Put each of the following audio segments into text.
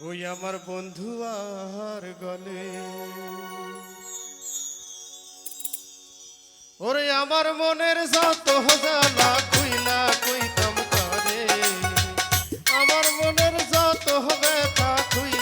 ওই আমার বন্ধু আর গলে। ওরে আমার মনের যত জ্বালা না কইতাম তারে আমার মনের যত ব্যথা কইলা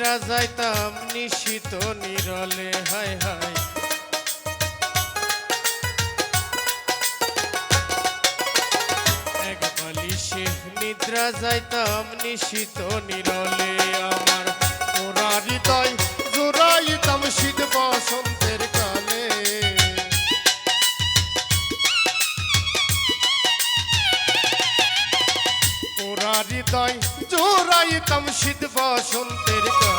নিদ্রা যাইতাম নিশিত নিরলে, হায় হায়। এক বালিশে নিদ্রা যাইতাম নিশিত নিরলে, আমার ওরা হৃদয় জোড়াইতাম শীত বসন্তের কালে। ওরা হৃদয় জোড়াইতাম শীত বসন্তের কালে।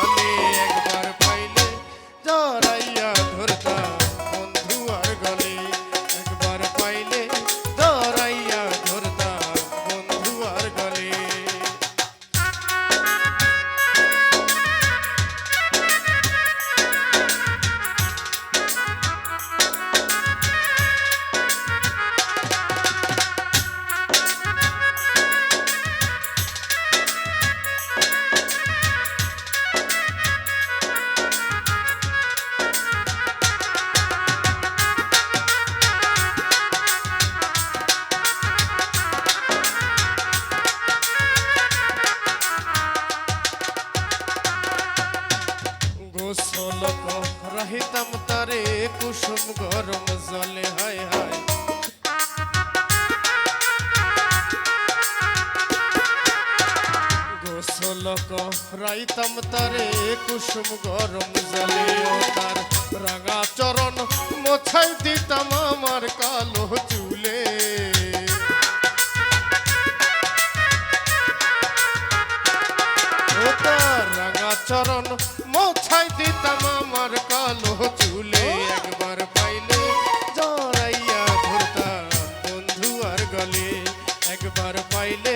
রাইতাম তারে কুসুম গরম জলে তার রাঙা চরণ মোছাই দিতাম আমার কালো চুলে। রাঙা চরণ মোছাই দিতাম আমার কালো চুলে। একবার পাইলে জড়াইয়া ধরতাম বন্ধু আর গলে। একবার পাইলে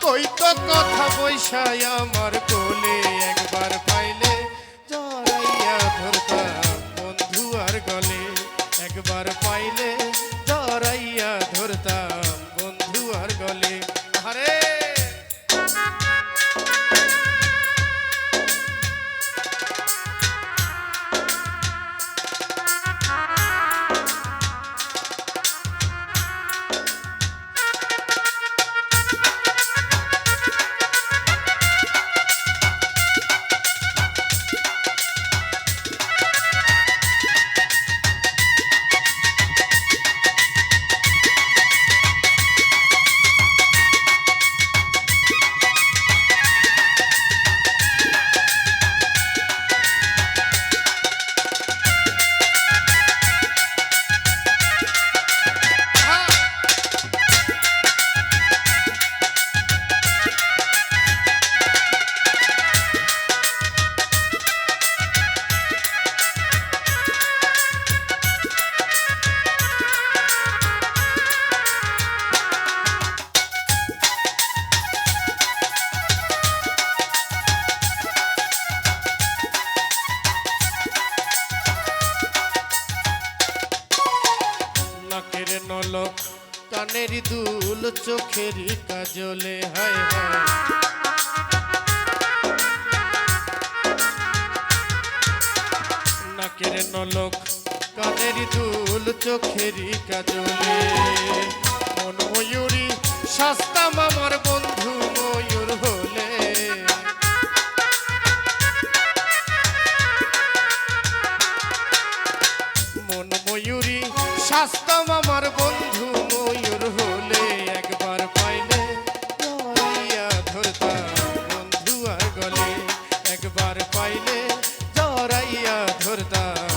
কই তো কথা পয়সায় আমার কোলে একবার পাইলে দুল চোখেরই কাজলে, হায় হায়। নাকের নলক, কানের দুল চোখেরই কাজলে। মন ময়ূরী, সস্তা মামার বন্ধু ময়ূর হলে। মন ময়ূরী শাস্তম আমার বন্ধু জড়াইয়া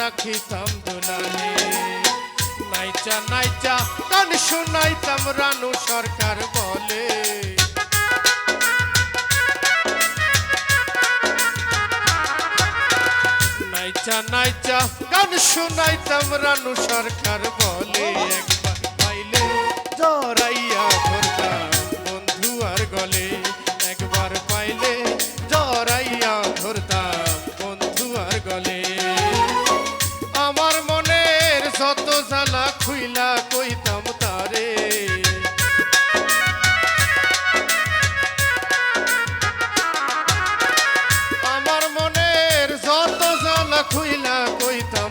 রাখিতাম দুলালে নাইচা নাইচা, গান শুনাইতাম রানু সরকার বলে। নাইচা নাইচা, গান শুনাইতাম রানু সরকার বলে। একবার পাইলে জড়াইয়া যত জ্বালা কইতাম